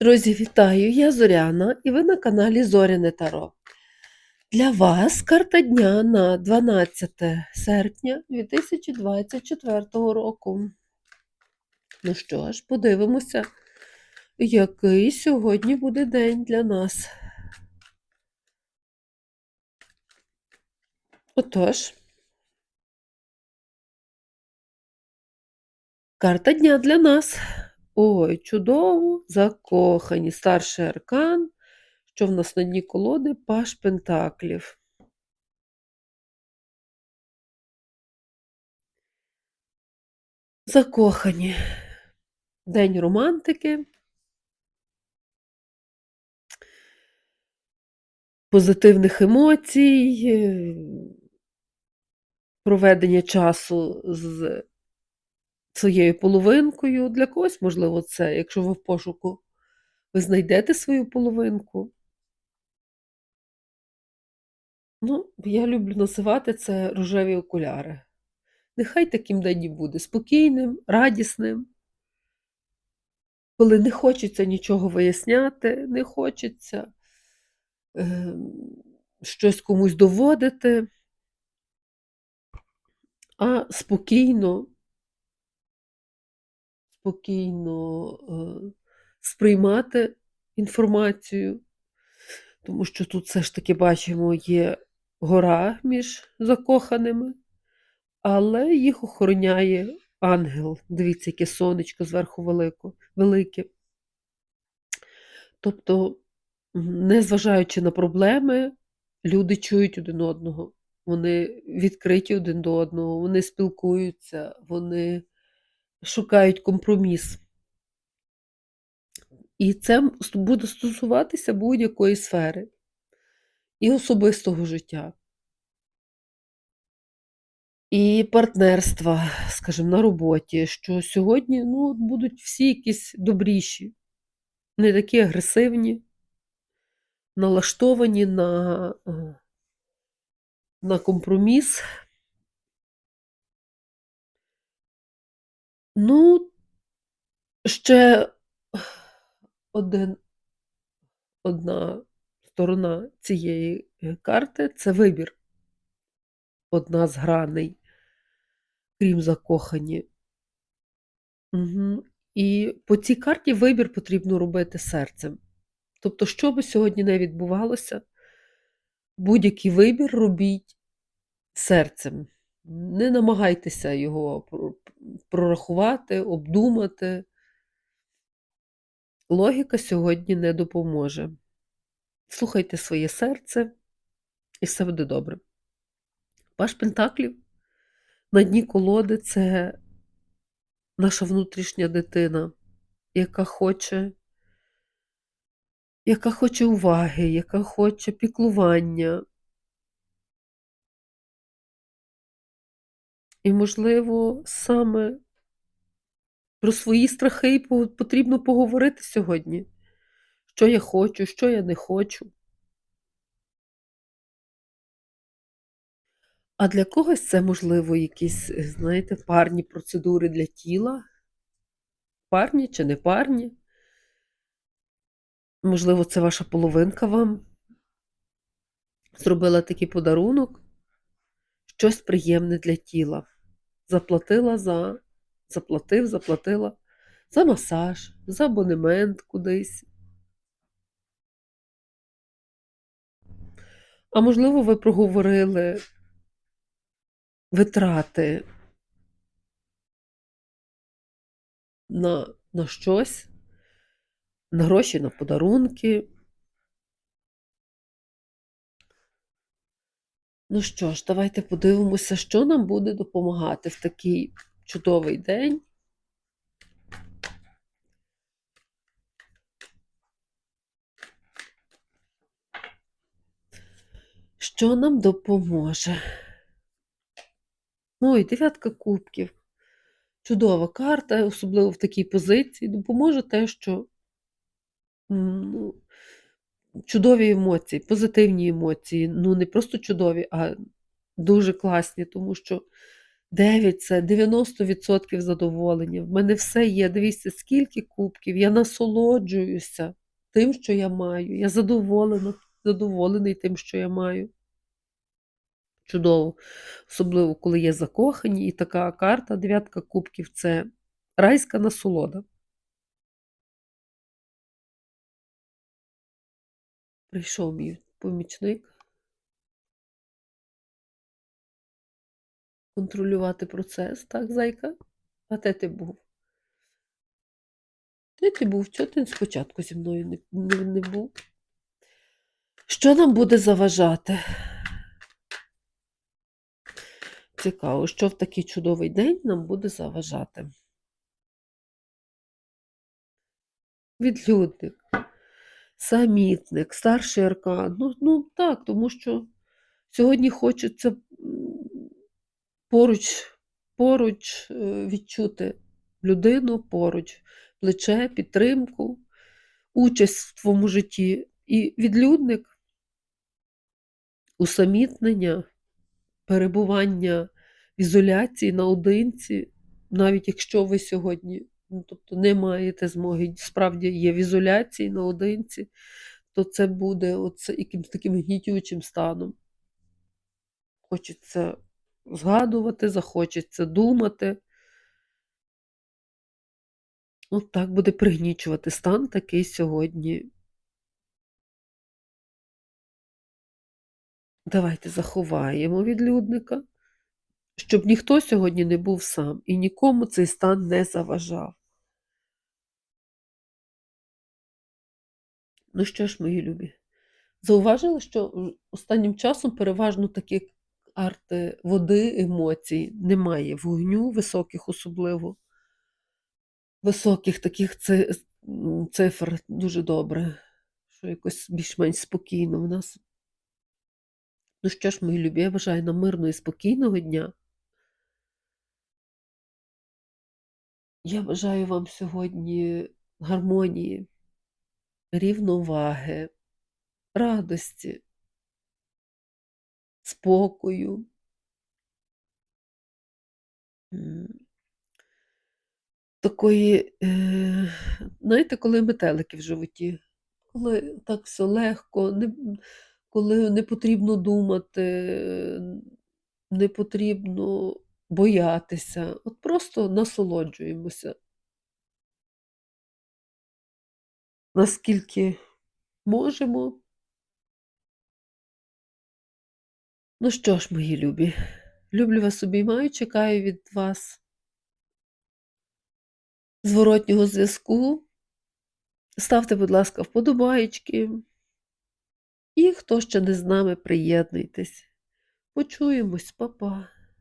Друзі, вітаю! Я Зоряна і ви на каналі Зоряне Таро. Для вас карта дня на 12 серпня 2024 року. Ну що ж, подивимося, який сьогодні буде день для нас. Отож, карта дня для нас. Ой, чудово, закохані. Старший аркан, що в нас на дні колоди Паш Пентаклів. Закохані. День романтики. Позитивних емоцій, проведення часу з своєю половинкою. Для когось, можливо, це, якщо ви в пошуку, ви знайдете свою половинку. Ну, я люблю називати це рожеві окуляри. Нехай таким день і буде спокійним, радісним, коли не хочеться нічого виясняти, не хочеться е, щось комусь доводити, а спокійно, спокійно е, сприймати інформацію, тому що тут все ж таки бачимо, є гора між закоханими, але їх охороняє ангел. Дивіться, яке сонечко зверху велико, велике. Тобто, незважаючи на проблеми, люди чують один одного, вони відкриті один до одного, вони спілкуються, вони шукають компроміс. І це буде стосуватися будь-якої сфери і особистого життя. І партнерства, скажімо, на роботі, що сьогодні ну, будуть всі якісь добріші, не такі агресивні, налаштовані на, е, на компроміс. Ну, ще один, одна сторона цієї карти це вибір. Одна з граней, крім закохані. Угу. І по цій карті вибір потрібно робити серцем. Тобто, що би сьогодні не відбувалося, будь-який вибір робіть серцем. Не намагайтеся його прорахувати, обдумати. Логіка сьогодні не допоможе. Слухайте своє серце, і все буде добре. Паш Пентаклів на дні колоди це наша внутрішня дитина, яка хоче, яка хоче уваги, яка хоче піклування. І, можливо, саме про свої страхи потрібно поговорити сьогодні, що я хочу, що я не хочу. А для когось це, можливо, якісь, е, знаєте, парні процедури для тіла. Парні чи не парні. Можливо, це ваша половинка вам зробила такий подарунок, щось приємне для тіла. Заплатила за, заплатив, заплатила за масаж, за абонемент кудись. А можливо, ви проговорили витрати на, на щось, на гроші, на подарунки. Ну що ж, давайте подивимося, що нам буде допомагати в такий чудовий день. Що нам допоможе? Ой, дев'ятка кубків. Чудова карта, особливо в такій позиції. Допоможе те, що ну, чудові емоції, позитивні емоції. Ну, не просто чудові, а дуже класні, тому що 9 це 90% задоволення. В мене все є. Дивіться, скільки кубків. Я насолоджуюся тим, що я маю. Я задоволена, задоволений тим, що я маю. Чудово. Особливо, коли є закохані, і така карта, дев'ятка кубків це райська насолода. Прийшов мій помічник. Контролювати процес, так, зайка? А де ти був? Де ти був? Чого ти спочатку зі мною не, не, не був? Що нам буде заважати? Цікаво, що в такий чудовий день нам буде заважати. Відлюдник, самітник, старший аркан. Ну, ну так, тому що сьогодні хочеться поруч, поруч е, відчути людину, поруч, плече, підтримку, участь в твоєму житті. І відлюдник, усамітнення, перебування в ізоляції наодинці, навіть якщо ви сьогодні ну, тобто не маєте змоги, справді є в ізоляції наодинці, то це буде оце якимось таким гнітючим станом. Хочеться згадувати, захочеться думати. От так буде пригнічувати стан такий сьогодні. Давайте заховаємо відлюдника, щоб ніхто сьогодні не був сам і нікому цей стан не заважав. Ну що ж, мої любі, зауважили, що останнім часом переважно такі арти води, емоцій немає вогню високих особливо. Високих таких цифр дуже добре, що якось більш-менш спокійно в нас. Ну що ж, мої любі, я бажаю нам мирного і спокійного дня. Я бажаю вам сьогодні гармонії, рівноваги, радості, спокою. Такої, е, знаєте, коли метелики в животі, коли так все легко, не, коли не потрібно думати, не потрібно боятися, от просто насолоджуємося, наскільки можемо. Ну що ж, мої любі, люблю вас обіймаю, чекаю від вас зворотнього зв'язку. Ставте, будь ласка, вподобаєчки. І хто ще не з нами, приєднуйтесь. Почуємось, па-па.